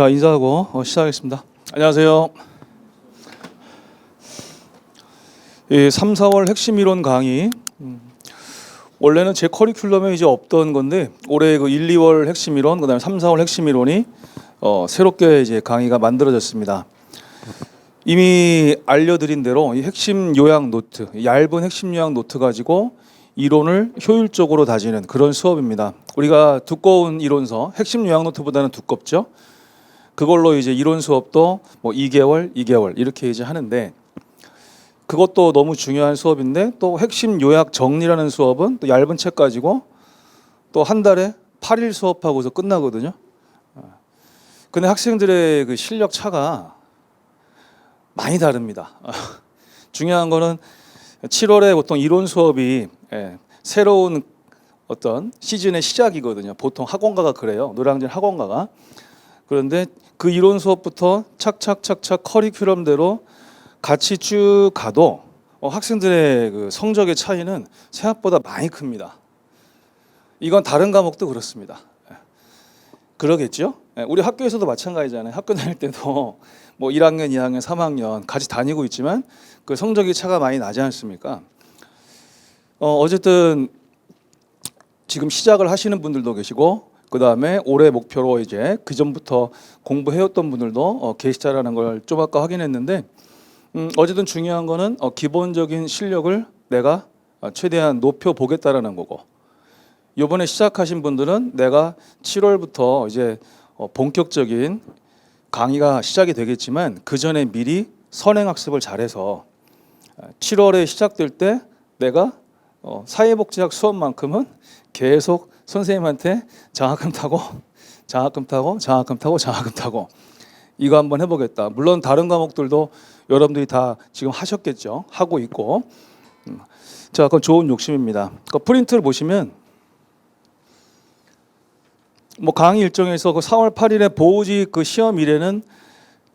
자 인사하고 어, 시작하겠습니다. 안녕하세요. 이 3, 4월 핵심 이론 강의 음, 원래는 제 커리큘럼에 이제 없던 건데 올해 그 1, 2월 핵심 이론 그다음에 3, 4월 핵심 이론이 어, 새롭게 이제 강의가 만들어졌습니다. 이미 알려드린 대로 이 핵심 요약 노트, 얇은 핵심 요약 노트 가지고 이론을 효율적으로 다지는 그런 수업입니다. 우리가 두꺼운 이론서, 핵심 요약 노트보다는 두껍죠. 그걸로 이제 이론 수업도 뭐 2개월, 2개월 이렇게 이제 하는데 그것도 너무 중요한 수업인데 또 핵심 요약 정리라는 수업은 또 얇은 책 가지고 또 한 달에 8일 수업하고서 끝나거든요. 근데 학생들의 그 실력 차가 많이 다릅니다. 중요한 거는 7월에 보통 이론 수업이 예, 새로운 어떤 시즌의 시작이거든요. 보통 학원가가 그래요. 노량진 학원가가. 그런데 그 이론 수업부터 착착착착 커리큘럼대로 같이 쭉 가도 어, 학생들의 그 성적의 차이는 생각보다 많이 큽니다. 이건 다른 과목도 그렇습니다. 예. 그러겠죠? 예, 우리 학교에서도 마찬가지잖아요. 학교 다닐 때도 뭐 1학년, 2학년, 3학년 같이 다니고 있지만 그 성적이 차가 많이 나지 않습니까? 어, 어쨌든 지금 시작을 하시는 분들도 계시고 그 다음에 올해 목표로 이제 그 전부터 공부해왔던 분들도 어, 계시다라는 걸 좀 아까 확인했는데 음, 어쨌든 중요한 거는 어, 기본적인 실력을 내가 어, 최대한 높여 보겠다라는 거고 이번에 시작하신 분들은 내가 7월부터 이제 어, 본격적인 강의가 시작이 되겠지만 그 전에 미리 선행 학습을 잘해서 7월에 시작될 때 내가 어, 사회복지학 수업만큼은 계속 선생님한테 장학금 타고 장학금 타고 장학금 타고 장학금 타고 이거 한번 해보겠다. 물론 다른 과목들도 여러분들이 다 지금 하셨겠죠. 하고 있고. 음. 자, 그건 좋은 욕심입니다. 그 프린트를 보시면 뭐 강의 일정에서 그 4월 8일에 보호직 그 시험 일에는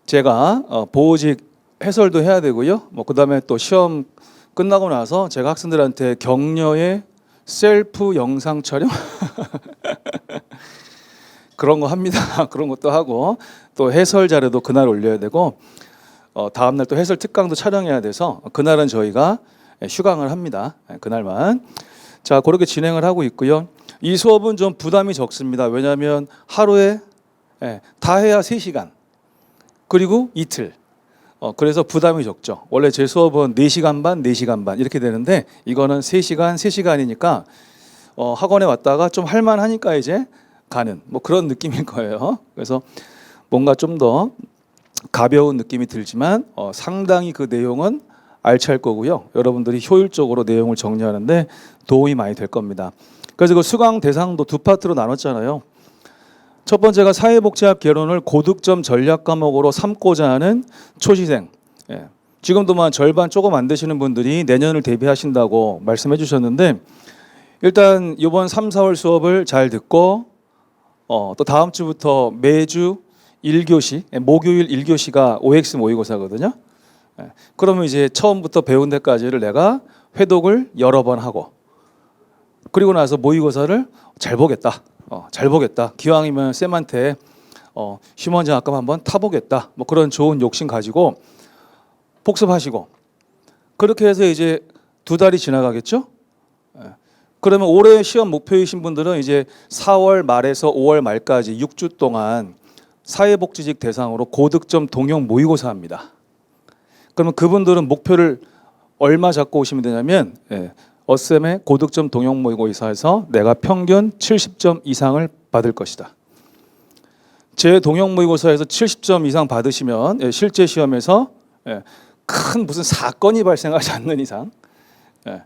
제가 어, 보호직 해설도 해야 되고요. 뭐 그다음에 또 시험 끝나고 나서 제가 학생들한테 격려의 셀프 영상 촬영 그런 거 합니다. 그런 것도 하고 또 해설 자료도 그날 올려야 되고 어, 다음 날 또 해설 특강도 촬영해야 돼서 그날은 저희가 휴강을 합니다. 예, 그날만 자 그렇게 진행을 하고 있고요. 이 수업은 좀 부담이 적습니다. 왜냐하면 하루에 예, 다 해야 3시간 그리고 이틀 어, 그래서 부담이 적죠. 원래 제 수업은 4시간 반, 4시간 반 이렇게 되는데 이거는 3시간, 3시간이니까 어, 학원에 왔다가 좀 할만하니까 이제 가는 뭐 그런 느낌일 거예요. 그래서 뭔가 좀 더 가벼운 느낌이 들지만 어, 상당히 그 내용은 알찰 거고요. 여러분들이 효율적으로 내용을 정리하는데 도움이 많이 될 겁니다. 그래서 그 수강 대상도 두 파트로 나눴잖아요. 첫 번째가 사회복지학 개론을 고득점 전략 과목으로 삼고자 하는 초시생. 예. 지금도만 절반 조금 안 되시는 분들이 내년을 대비하신다고 말씀해 주셨는데 일단 이번 3, 4월 수업을 잘 듣고 어, 또 다음 주부터 매주 1교시, 예, 목요일 1교시가 OX 모의고사거든요. 예. 그러면 이제 처음부터 배운 데까지를 내가 회독을 여러 번 하고 그리고 나서 모의고사를 잘 보겠다. 어, 잘 보겠다. 기왕이면 쌤한테 어, 장학금 한번 타보겠다. 뭐 그런 좋은 욕심 가지고 복습하시고 그렇게 해서 이제 두 달이 지나가겠죠. 예. 그러면 올해 시험 목표이신 분들은 이제 4월 말에서 5월 말까지 6주 동안 사회복지직 대상으로 고득점 동영 모의고사 합니다. 그러면 그분들은 목표를 얼마 잡고 오시면 되냐면 예, 어셈의 고득점 동영 모의고사에서 내가 평균 70점 이상을 받을 것이다. 제 동영 모의고사에서 70점 이상 받으시면 예, 실제 시험에서 예, 큰 무슨 사건이 발생하지 않는 이상 예,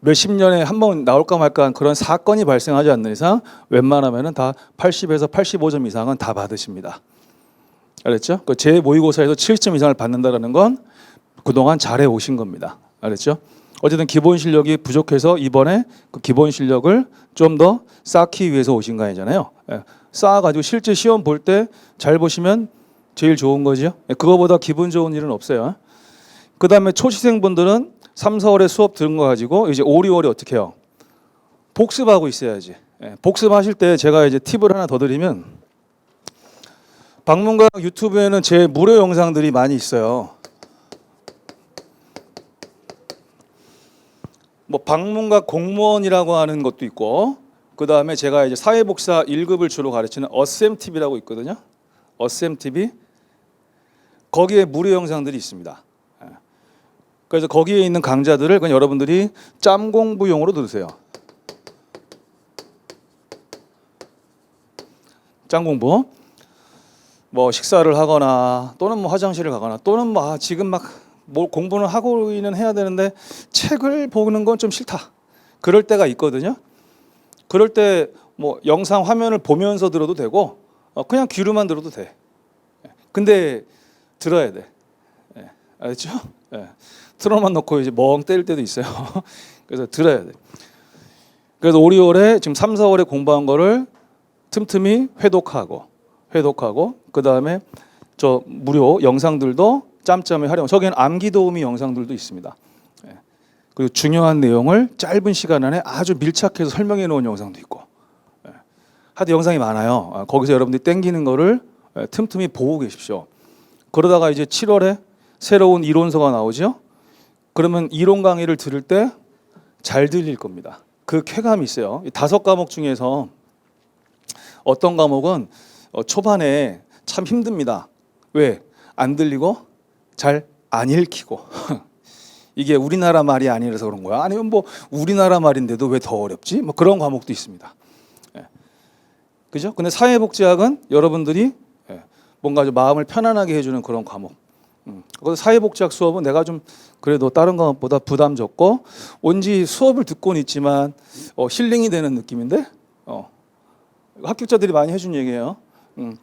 몇십 년에 한 번 나올까 말까 한 그런 사건이 발생하지 않는 이상 웬만하면은 다 80에서 85점 이상은 다 받으십니다. 알았죠? 그제 모의고사에서 70점 이상을 받는다라는 건 그동안 잘해 오신 겁니다. 알았죠? 어쨌든 기본 실력이 부족해서 이번에 그 기본 실력을 좀 더 쌓기 위해서 오신 거 아니잖아요. 예, 쌓아가지고 실제 시험 볼 때 잘 보시면 제일 좋은 거죠. 예, 그거보다 기분 좋은 일은 없어요. 그 다음에 초시생분들은 3, 4월에 수업 들은 거 가지고 이제 5, 6월에 어떻게 해요? 복습하고 있어야지. 예, 복습하실 때 제가 이제 팁을 하나 더 드리면 방문각 유튜브에는 제 무료 영상들이 많이 있어요. 뭐 방문각 공무원이라고 하는 것도 있고 그 다음에 제가 이제 사회복사 1급을 주로 가르치는 어셈 TV라고 있거든요. 어셈 TV 거기에 무료 영상들이 있습니다. 예. 그래서 거기에 있는 강좌들을 그냥 여러분들이 짬 공부용으로 들으세요. 짬 공부. 뭐 식사를 하거나 또는 뭐 화장실을 가거나 또는 뭐 아, 지금 막 뭘 공부는 하고는 해야 되는데 책을 보는 건 좀 싫다. 그럴 때가 있거든요. 그럴 때 뭐 영상 화면을 보면서 들어도 되고 어, 그냥 귀로만 들어도 돼. 근데 들어야 돼. 예, 알겠죠? 예. 틀어만 놓고 이제 멍 때릴 때도 있어요. 그래서 들어야 돼. 그래서 5, 6월에 지금 3, 4월에 공부한 거를 틈틈이 회독하고 회독하고 그 다음에 저 무료 영상들도 짬짬이 활용. 저기는 암기 도우미 영상들도 있습니다. 예. 그리고 중요한 내용을 짧은 시간 안에 아주 밀착해서 설명해 놓은 영상도 있고. 예. 하도 영상이 많아요. 아, 거기서 여러분들이 땡기는 거를 예, 틈틈이 보고 계십시오. 그러다가 이제 7월에 새로운 이론서가 나오죠. 그러면 이론 강의를 들을 때 잘 들릴 겁니다. 그 쾌감이 있어요. 이 다섯 과목 중에서 어떤 과목은 어, 초반에 참 힘듭니다. 왜? 안 들리고 잘 안 읽히고. 이게 우리나라 말이 아니라서 그런 거야. 아니면 뭐 우리나라 말인데도 왜 더 어렵지? 뭐 그런 과목도 있습니다. 예. 그죠? 근데 사회복지학은 여러분들이 예, 뭔가 좀 마음을 편안하게 해주는 그런 과목. 음. 그래서 사회복지학 수업은 내가 좀 그래도 다른 과목보다 부담 적고 온지 수업을 듣고는 있지만 어, 힐링이 되는 느낌인데 어, 합격자들이 많이 해준 얘기예요. 음,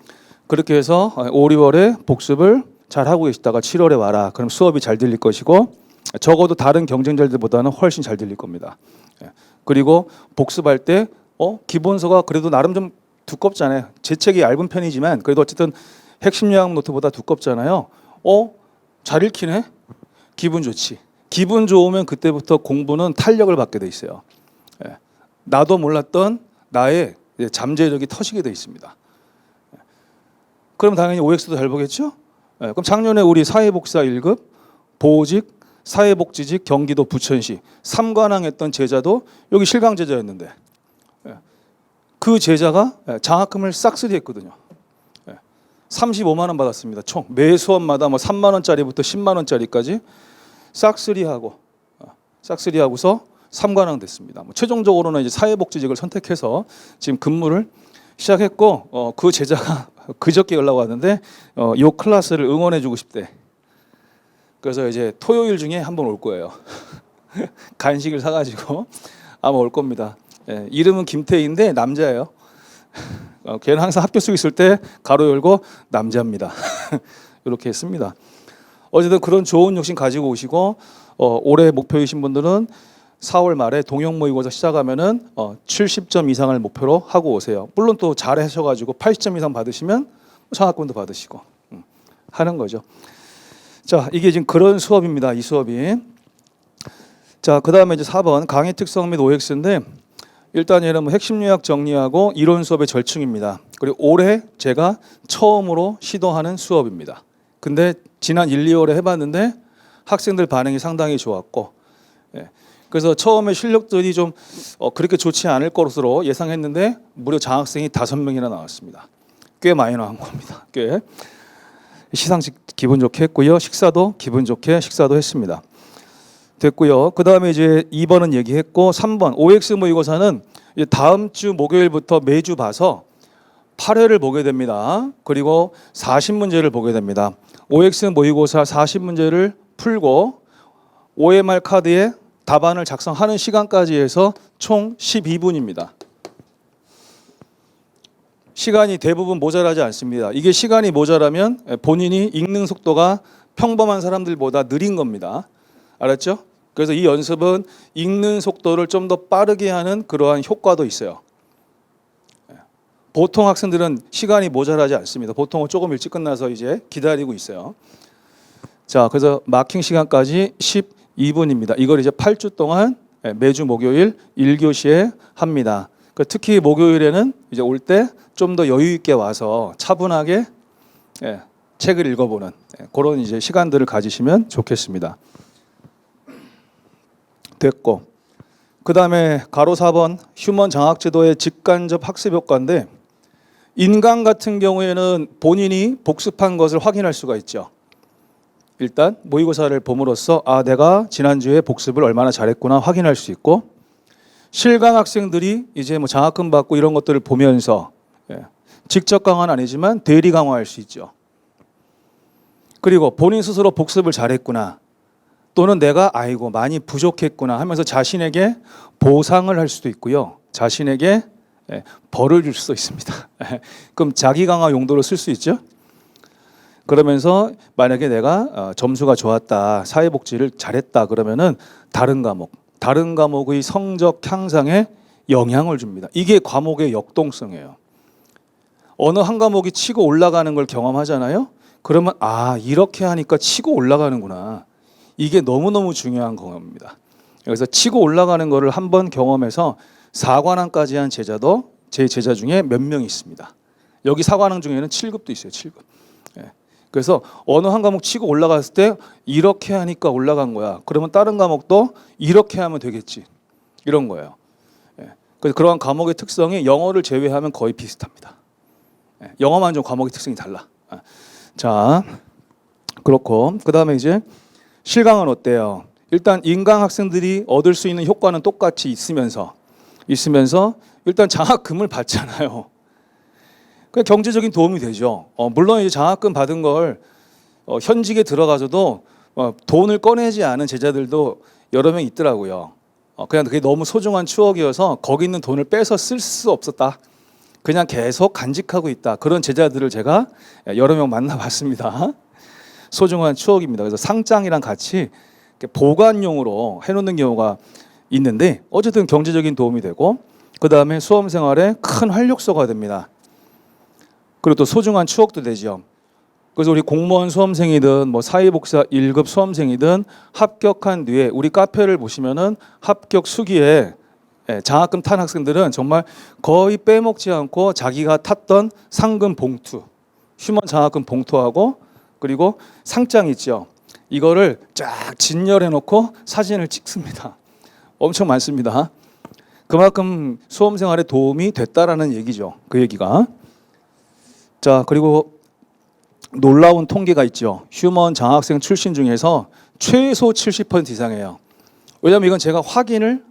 그렇게 해서 5, 6월에 복습을 잘 하고 계시다가 7월에 와라. 그럼 수업이 잘 들릴 것이고 적어도 다른 경쟁자들보다는 훨씬 잘 들릴 겁니다. 예. 그리고 복습할 때 어, 기본서가 그래도 나름 좀 두껍잖아요. 제 책이 얇은 편이지만 그래도 어쨌든 핵심 요약 노트보다 두껍잖아요. 어, 잘 읽히네. 기분 좋지. 기분 좋으면 그때부터 공부는 탄력을 받게 돼 있어요. 예. 나도 몰랐던 나의 잠재력이 터지게 돼 있습니다. 예. 그럼 당연히 OX도 잘 보겠죠? 예, 그럼 작년에 우리 사회복사 1급 보직 사회복지직 경기도 부천시 삼관왕 했던 제자도 여기 실강 제자였는데 예, 그 제자가 예, 장학금을 싹쓸이 했거든요. 35만 원 받았습니다. 총 매 수업마다 뭐 3만 원짜리부터 10만 원짜리까지 싹쓸이 하고 어, 싹쓸이 하고서 삼관왕 됐습니다. 뭐 최종적으로는 이제 사회복지직을 선택해서 지금 근무를 시작했고 어, 그 제자가 그저께 연락 왔는데 어, 요 클래스를 응원해주고 싶대. 그래서 이제 토요일 중에 한 번 올 거예요. 간식을 사가지고 아마 올 겁니다. 예, 이름은 김태희인데 남자예요. 어, 걔는 항상 학교 쓰고 있을 때 가로 열고 남자입니다. 이렇게 했습니다. 어쨌든 그런 좋은 욕심 가지고 오시고 어, 올해 목표이신 분들은 4월 말에 동영 모의고사 시작하면은 어, 70점 이상을 목표로 하고 오세요. 물론 또 잘하셔가지고 80점 이상 받으시면 장학금도 받으시고 음, 하는 거죠. 자, 이게 지금 그런 수업입니다. 이 수업이. 자, 그 다음에 이제 4번 강의 특성 및 OX인데 일단 얘는 뭐 핵심 요약 정리하고 이론 수업의 절충입니다. 그리고 올해 제가 처음으로 시도하는 수업입니다. 근데 지난 1, 2월에 해봤는데 학생들 반응이 상당히 좋았고 예. 그래서 처음에 실력들이 좀 어, 그렇게 좋지 않을 것으로 예상했는데 무려 장학생이 다섯 명이나 나왔습니다. 꽤 많이 나온 겁니다. 꽤 시상식 기분 좋게 했고요. 식사도 기분 좋게 식사도 했습니다. 됐고요. 그 다음에 이제 2번은 얘기했고 3번 OX 모의고사는 다음 주 목요일부터 매주 봐서 8회를 보게 됩니다. 그리고 40문제를 보게 됩니다. OX 모의고사 40문제를 풀고 OMR 카드에 답안을 작성하는 시간까지 해서 총 12분입니다. 시간이 대부분 모자라지 않습니다. 이게 시간이 모자라면 본인이 읽는 속도가 평범한 사람들보다 느린 겁니다. 알았죠? 그래서 이 연습은 읽는 속도를 좀 더 빠르게 하는 그러한 효과도 있어요. 보통 학생들은 시간이 모자라지 않습니다. 보통은 조금 일찍 끝나서 이제 기다리고 있어요. 자, 그래서 마킹 시간까지 12분입니다. 이걸 이제 8주 동안 매주 목요일 1교시에 합니다. 그 특히 목요일에는 이제 올 때 좀 더 여유 있게 와서 차분하게 예, 책을 읽어보는 예, 그런 이제 시간들을 가지시면 좋겠습니다. 됐고 그 다음에 가로 4번 휴먼 장학제도의 직간접 학습 효과인데 인간 같은 경우에는 본인이 복습한 것을 확인할 수가 있죠. 일단 모의고사를 봄으로써 아 내가 지난주에 복습을 얼마나 잘했구나 확인할 수 있고 실강 학생들이 이제 뭐 장학금 받고 이런 것들을 보면서 예, 직접 강화는 아니지만 대리 강화할 수 있죠. 그리고 본인 스스로 복습을 잘했구나 또는 내가 아이고 많이 부족했구나 하면서 자신에게 보상을 할 수도 있고요. 자신에게 예, 벌을 줄 수도 있습니다. 그럼 자기 강화 용도로 쓸 수 있죠. 그러면서 만약에 내가 어, 점수가 좋았다, 사회복지를 잘했다 그러면은 다른 과목, 다른 과목의 성적 향상에 영향을 줍니다. 이게 과목의 역동성이에요. 어느 한 과목이 치고 올라가는 걸 경험하잖아요. 그러면 아 이렇게 하니까 치고 올라가는구나. 이게 너무너무 중요한 경험입니다. 그래서 치고 올라가는 거를 한번 경험해서 사관왕까지 한 제자도 제 제자 중에 몇 명 있습니다. 여기 사관왕 중에는 7급도 있어요. 7급. 예. 그래서 어느 한 과목 치고 올라갔을 때 이렇게 하니까 올라간 거야. 그러면 다른 과목도 이렇게 하면 되겠지. 이런 거예요. 예. 그래서 그러한 과목의 특성이 영어를 제외하면 거의 비슷합니다. 예. 영어만 좀 과목의 특성이 달라. 아. 자, 그렇고 그 다음에 이제 실강은 어때요? 일단 인강 학생들이 얻을 수 있는 효과는 똑같이 있으면서 있으면서 일단 장학금을 받잖아요. 그 경제적인 도움이 되죠. 어, 물론 이제 장학금 받은 걸 어, 현직에 들어가서도 어, 돈을 꺼내지 않은 제자들도 여러 명 있더라고요. 어, 그냥 그게 너무 소중한 추억이어서 거기 있는 돈을 빼서 쓸 수 없었다. 그냥 계속 간직하고 있다. 그런 제자들을 제가 여러 명 만나봤습니다. 소중한 추억입니다. 그래서 상장이랑 같이 보관용으로 해놓는 경우가 있는데 어쨌든 경제적인 도움이 되고 그 다음에 수험 생활에 큰 활력소가 됩니다. 그리고 또 소중한 추억도 되죠. 그래서 우리 공무원 수험생이든 뭐 사회복사 1급 수험생이든 합격한 뒤에 우리 카페를 보시면은 합격 수기에 예, 장학금 탄 학생들은 정말 거의 빼먹지 않고 자기가 탔던 상금 봉투, 휴먼 장학금 봉투하고 그리고 상장 있죠. 이거를 쫙 진열해 놓고 사진을 찍습니다. 엄청 많습니다. 그만큼 수험 생활에 도움이 됐다라는 얘기죠. 그 얘기가. 자, 그리고 놀라운 통계가 있죠. 휴먼 장학생 출신 중에서 최소 70% 이상이에요. 왜냐하면 이건 제가 확인을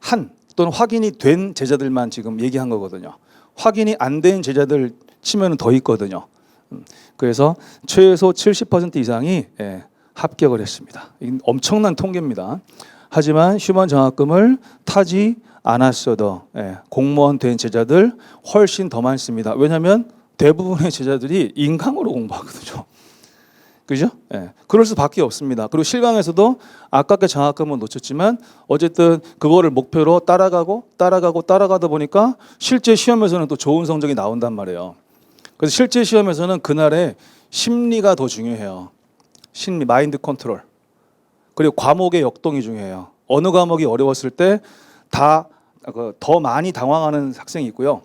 한 또는 확인이 된 제자들만 지금 얘기한 거거든요. 확인이 안 된 제자들 치면 더 있거든요. 음, 그래서 최소 70% 이상이 예, 합격을 했습니다. 엄청난 통계입니다. 하지만 휴먼 장학금을 타지 않았어도 예, 공무원 된 제자들 훨씬 더 많습니다. 왜냐하면 대부분의 제자들이 인강으로 공부하거든요. 그죠? 예. 그럴 수밖에 없습니다. 그리고 실강에서도 아깝게 장학금은 놓쳤지만 어쨌든 그거를 목표로 따라가고 따라가고 따라가다 보니까 실제 시험에서는 또 좋은 성적이 나온단 말이에요. 그래서 실제 시험에서는 그날의 심리가 더 중요해요. 심리, 마인드 컨트롤. 그리고 과목의 역동이 중요해요. 어느 과목이 어려웠을 때 다 더 많이 당황하는 학생이 있고요.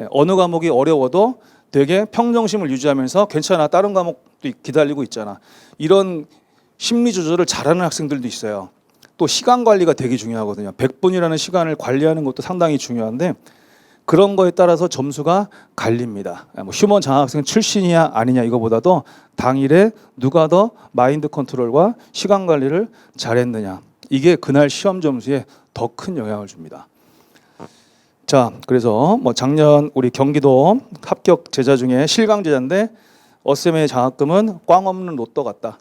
예, 어느 과목이 어려워도 되게 평정심을 유지하면서 괜찮아 다른 과목도 기다리고 있잖아. 이런 심리 조절을 잘하는 학생들도 있어요. 또 시간 관리가 되게 중요하거든요. 100분이라는 시간을 관리하는 것도 상당히 중요한데 그런 거에 따라서 점수가 갈립니다. 뭐 휴먼 장학생 출신이냐 아니냐 이거보다도 당일에 누가 더 마인드 컨트롤과 시간 관리를 잘했느냐. 이게 그날 시험 점수에 더 큰 영향을 줍니다 자, 그래서 뭐 작년 우리 경기도 합격 제자 중에 실강 제자인데 어쌤의 장학금은 꽝 없는 로또 같다.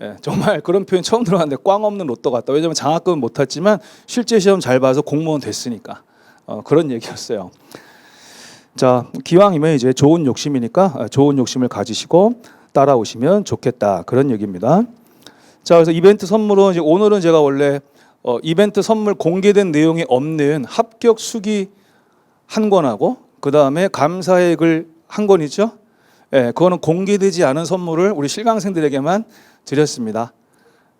예, 정말 그런 표현 처음 들어봤는데 꽝 없는 로또 같다. 왜냐면 장학금은 못 탔지만 실제 시험 잘 봐서 공무원 됐으니까 어, 그런 얘기였어요. 자, 기왕이면 이제 좋은 욕심이니까 어, 좋은 욕심을 가지시고 따라오시면 좋겠다 그런 얘기입니다. 자, 그래서 이벤트 선물은 오늘은 제가 원래 어, 이벤트 선물 공개된 내용이 없는 합격 수기 한 권하고 그 다음에 감사의 글 한 권이죠. 예, 그거는 공개되지 않은 선물을 우리 실강생들에게만 드렸습니다.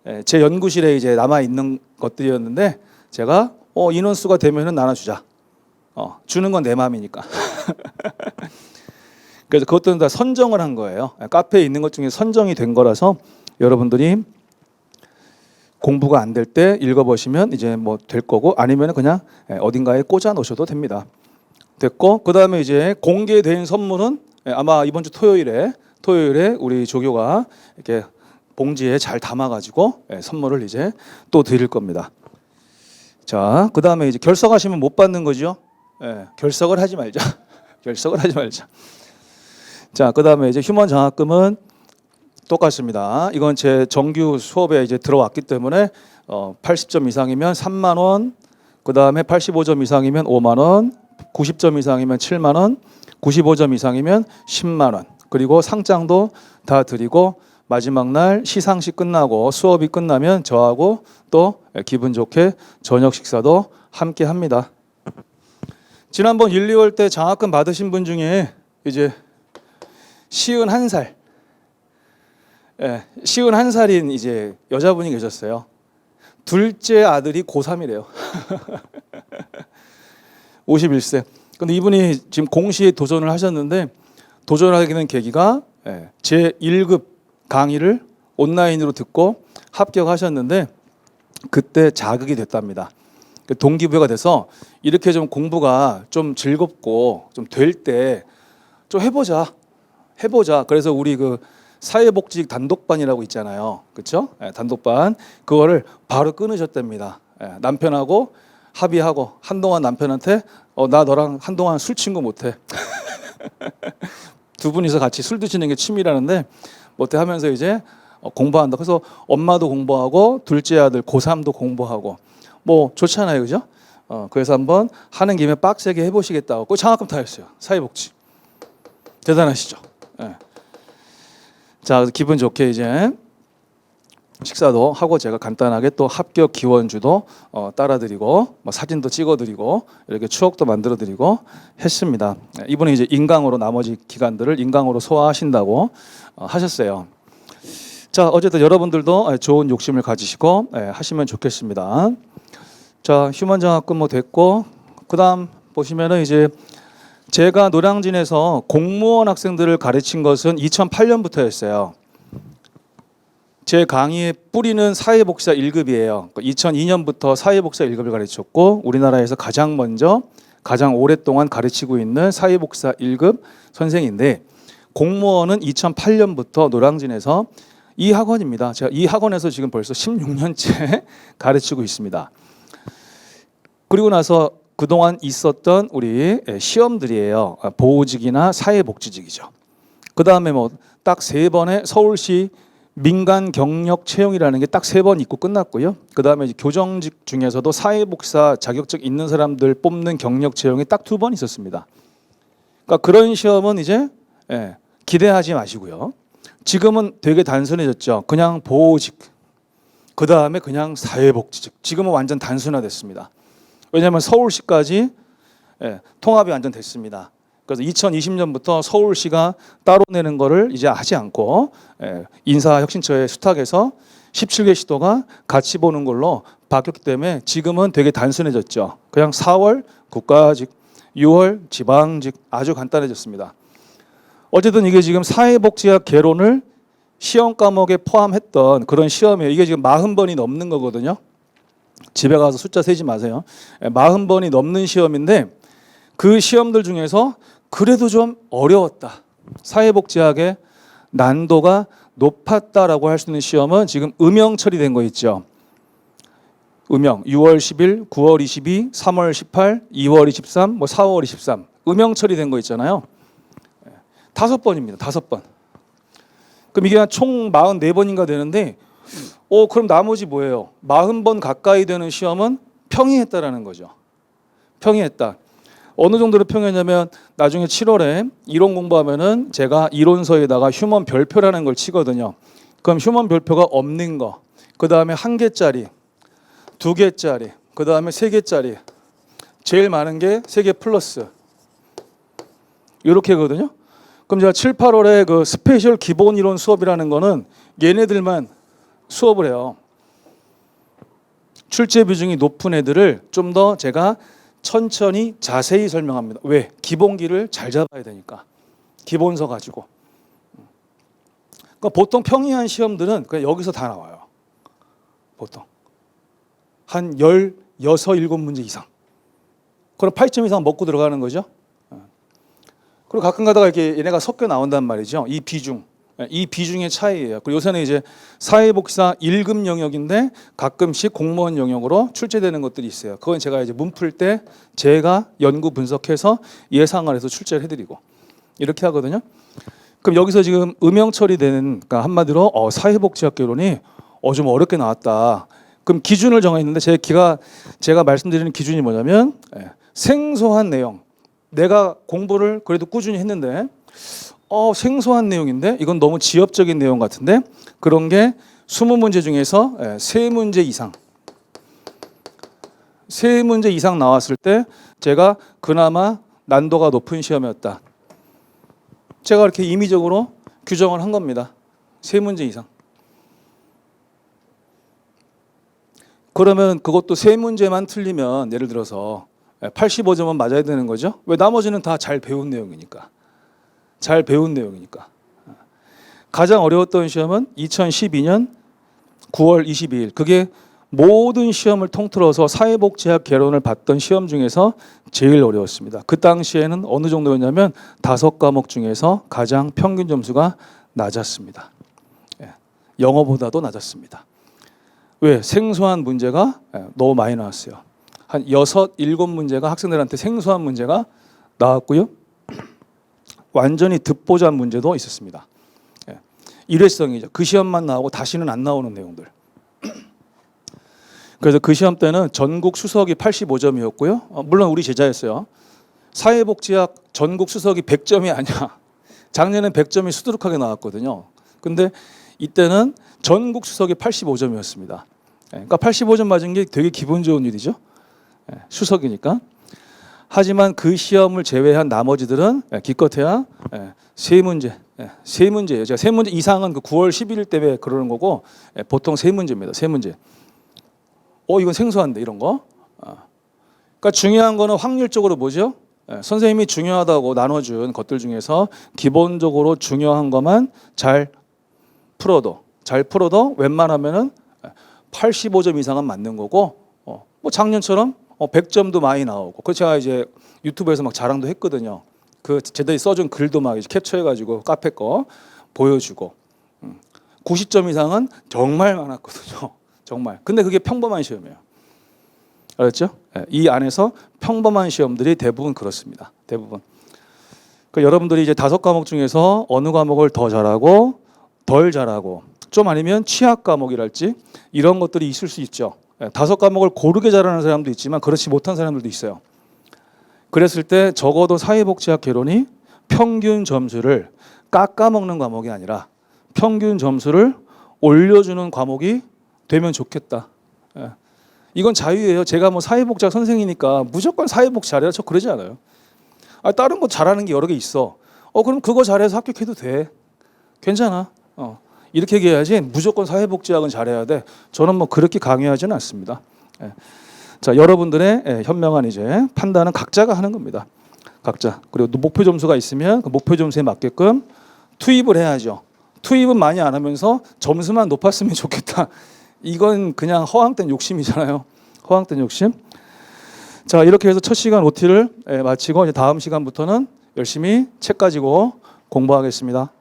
예, 제 연구실에 이제 남아 있는 것들이었는데 제가 어, 인원수가 되면은 나눠주자. 어, 주는 건 내 마음이니까. 그래서 그것들은 다 선정을 한 거예요. 카페에 있는 것 중에 선정이 된 거라서 여러분들이 공부가 안 될 때 읽어보시면 이제 뭐 될 거고 아니면 그냥 예, 어딘가에 꽂아 놓으셔도 됩니다. 됐고 그 다음에 이제 공개된 선물은 예, 아마 이번 주 토요일에 토요일에 우리 조교가 이렇게 봉지에 잘 담아가지고 예, 선물을 이제 또 드릴 겁니다. 자, 그 다음에 이제 결석하시면 못 받는 거죠. 예, 결석을 하지 말자. 결석을 하지 말자. 자, 그 다음에 이제 휴먼 장학금은 똑같습니다. 이건 제 정규 수업에 이제 들어왔기 때문에 어, 80점 이상이면 3만 원, 그 다음에 85점 이상이면 5만 원, 90점 이상이면 7만 원, 95점 이상이면 10만 원. 그리고 상장도 다 드리고 마지막 날 시상식 끝나고 수업이 끝나면 저하고 또 기분 좋게 저녁 식사도 함께 합니다. 지난번 1, 2월 때 장학금 받으신 분 중에 이제 시은 한 살, 예, 시은 한 살인 이제 여자분이 계셨어요. 둘째 아들이 고3이래요. 51세. 근데 이분이 지금 공시에 도전을 하셨는데 도전하게 된 계기가 예, 제 1급 강의를 온라인으로 듣고 합격하셨는데 그때 자극이 됐답니다. 그 동기부여가 돼서 이렇게 좀 공부가 좀 즐겁고 좀 될 때 좀 해보자, 해보자. 그래서 우리 그 사회복지 단독반이라고 있잖아요, 그렇죠? 단독반 그거를 바로 끊으셨답니다. 예, 남편하고 합의하고 한동안 남편한테 어, 나 너랑 한동안 술 친구 못해. 두 분이서 같이 술 드시는 게 취미라는데 못해 하면서 이제 어, 공부한다. 그래서 엄마도 공부하고 둘째 아들 고3도 공부하고 뭐 좋잖아요, 그죠? 어, 그래서 한번 하는 김에 빡세게 해보시겠다고 그 장학금 타였어요. 사회복지 대단하시죠? 예. 자, 기분 좋게 이제 식사도 하고 제가 간단하게 또 합격 기원주도 어, 따라드리고 뭐 사진도 찍어드리고 이렇게 추억도 만들어드리고 했습니다. 예, 이분은 이제 인강으로 나머지 기간들을 인강으로 소화하신다고 어, 하셨어요. 자, 어쨌든 여러분들도 좋은 욕심을 가지시고 예, 하시면 좋겠습니다. 자, 휴먼 장학금 뭐 됐고 그다음 보시면은 이제 제가 노량진에서 공무원 학생들을 가르친 것은 2008년부터였어요. 제 강의의 뿌리는 사회복지사 1급이에요. 2002년부터 사회복지사 1급을 가르쳤고 우리나라에서 가장 먼저 가장 오랫동안 가르치고 있는 사회복지사 1급 선생인데 공무원은 2008년부터 노량진에서 이 학원입니다. 제가 이 학원에서 지금 벌써 16년째 가르치고 있습니다. 그리고 나서 그동안 있었던 우리 시험들이에요. 보호직이나 사회복지직이죠. 그 다음에 뭐 딱 세 번의 서울시 민간 경력 채용이라는 게 딱 세 번 있고 끝났고요. 그 다음에 교정직 중에서도 사회복사 자격증 있는 사람들 뽑는 경력 채용이 딱 두 번 있었습니다. 그러니까 그런 시험은 이제 예, 기대하지 마시고요. 지금은 되게 단순해졌죠. 그냥 보호직, 그 다음에 그냥 사회복지직. 지금은 완전 단순화됐습니다. 왜냐하면 서울시까지 예, 통합이 완전 됐습니다. 그래서 2020년부터 서울시가 따로 내는 거를 이제 하지 않고 예, 인사혁신처의 수탁에서 17개 시도가 같이 보는 걸로 바뀌었기 때문에 지금은 되게 단순해졌죠. 그냥 4월 국가직, 6월 지방직 아주 간단해졌습니다. 어쨌든 이게 지금 사회복지학 개론을 시험 과목에 포함했던 그런 시험이에요. 이게 지금 40번이 넘는 거거든요. 집에 가서 숫자 세지 마세요. 40번이 넘는 시험인데 그 시험들 중에서 그래도 좀 어려웠다. 사회복지학의 난도가 높았다라고 할 수 있는 시험은 지금 음영 처리된 거 있죠. 음영 6월 10일, 9월 22, 3월 18, 2월 23, 뭐 4월 23 음영 처리된 거 있잖아요. 다섯 번입니다. 다섯 번. 그럼 이게 총 44번인가 되는데 어 그럼 나머지 뭐예요? 40번 가까이 되는 시험은 평이했다라는 거죠. 평이했다. 어느 정도로 평이했냐면 나중에 7월에 이론 공부하면은 제가 이론서에다가 휴먼 별표라는 걸 치거든요. 그럼 휴먼 별표가 없는 거. 그 다음에 한 개짜리, 두 개짜리, 그 다음에 세 개짜리. 제일 많은 게 세 개 플러스. 이렇게거든요. 그럼 제가 7, 8월에 그 스페셜 기본 이론 수업이라는 거는 얘네들만 수업을 해요. 출제 비중이 높은 애들을 좀 더 제가 천천히 자세히 설명합니다. 왜? 기본기를 잘 잡아야 되니까. 기본서 가지고. 그러니까 보통 평이한 시험들은 그냥 여기서 다 나와요. 보통 한 16, 7문제 이상. 그럼 8점 이상 먹고 들어가는 거죠. 어. 그리고 가끔 가다가 이렇게 얘네가 섞여 나온단 말이죠. 이 비중. 예, 이 비중의 차이예요. 그리고 요새는 이제 사회복사 1급 영역인데 가끔씩 공무원 영역으로 출제되는 것들이 있어요. 그건 제가 이제 문풀 때 제가 연구 분석해서 예상을 해서 출제를 해드리고 이렇게 하거든요. 그럼 여기서 지금 음영 처리되는 그러니까 한마디로 어, 사회복지학 개론이 어, 좀 어렵게 나왔다. 그럼 기준을 정했는데 제 기가 제가 말씀드리는 기준이 뭐냐면 예, 생소한 내용. 내가 공부를 그래도 꾸준히 했는데 어, 생소한 내용인데 이건 너무 지엽적인 내용 같은데 그런 게 20문제 중에서 예, 세 문제 이상 세 문제 이상 나왔을 때 제가 그나마 난도가 높은 시험이었다. 제가 이렇게 임의적으로 규정을 한 겁니다. 세 문제 이상. 그러면 그것도 세 문제만 틀리면 예를 들어서 85점은 맞아야 되는 거죠. 왜 나머지는 다 잘 배운 내용이니까. 잘 배운 내용이니까. 가장 어려웠던 시험은 2012년 9월 22일. 그게 모든 시험을 통틀어서 사회복지학 개론을 봤던 시험 중에서 제일 어려웠습니다. 그 당시에는 어느 정도였냐면 다섯 과목 중에서 가장 평균 점수가 낮았습니다. 예, 영어보다도 낮았습니다. 왜? 생소한 문제가 예, 너무 많이 나왔어요. 한 여섯, 일곱 문제가 학생들한테 생소한 문제가 나왔고요. 완전히 듣보잡 문제도 있었습니다. 예, 일회성이죠. 그 시험만 나오고 다시는 안 나오는 내용들. 그래서 그 시험 때는 전국 수석이 85점이었고요. 어, 물론 우리 제자였어요. 사회복지학 전국 수석이 100점이 아니야. 작년엔 100점이 수두룩하게 나왔거든요. 근데 이때는 전국 수석이 85점이었습니다. 그러니까 85점 맞은 게 되게 기분 좋은 일이죠. 예, 수석이니까. 하지만 그 시험을 제외한 나머지들은 예, 기껏해야 예, 세 문제, 예, 세 문제예요. 제가 세 문제 이상은 그 9월 11일 때문에 그러는 거고 예, 보통 세 문제입니다. 세 문제. 어 이건 생소한데 이런 거. 아. 그러니까 중요한 거는 확률적으로 뭐죠? 예, 선생님이 중요하다고 나눠준 것들 중에서 기본적으로 중요한 것만 잘 풀어도 잘 풀어도 웬만하면은 85점 이상은 맞는 거고 어, 뭐 작년처럼 어, 100점도 많이 나오고 그 제가 이제 유튜브에서 막 자랑도 했거든요. 그 제들이 써준 글도 막 캡처해가지고 카페 거 보여주고 음, 90점 이상은 정말 많았거든요. 정말. 근데 그게 평범한 시험이에요. 알았죠? 예, 이 안에서 평범한 시험들이 대부분 그렇습니다. 대부분. 그 여러분들이 이제 다섯 과목 중에서 어느 과목을 더 잘하고 덜 잘하고 좀 아니면 취약 과목이랄지 이런 것들이 있을 수 있죠. 예, 다섯 과목을 고르게 잘하는 사람도 있지만 그렇지 못한 사람들도 있어요. 그랬을 때 적어도 사회복지학 개론이 평균 점수를 깎아먹는 과목이 아니라 평균 점수를 올려주는 과목이 되면 좋겠다. 예. 이건 자유예요. 제가 뭐 사회복지학 선생이니까 무조건 사회복 잘해라 저 그러지 않아요. 아, 다른 거 잘하는 게 여러 개 있어. 어 그럼 그거 잘해서 합격해도 돼. 괜찮아. 어. 이렇게 얘기해야지 무조건 사회복지학은 잘해야 돼. 저는 뭐 그렇게 강요하지는 않습니다. 예. 자 여러분들의 예, 현명한 이제 판단은 각자가 하는 겁니다. 각자 그리고 또 목표 점수가 있으면 그 목표 점수에 맞게끔 투입을 해야죠. 투입은 많이 안 하면서 점수만 높았으면 좋겠다. 이건 그냥 허황된 욕심이잖아요. 허황된 욕심. 자 이렇게 해서 첫 시간 OT를 예, 마치고 이제 다음 시간부터는 열심히 책 가지고 공부하겠습니다.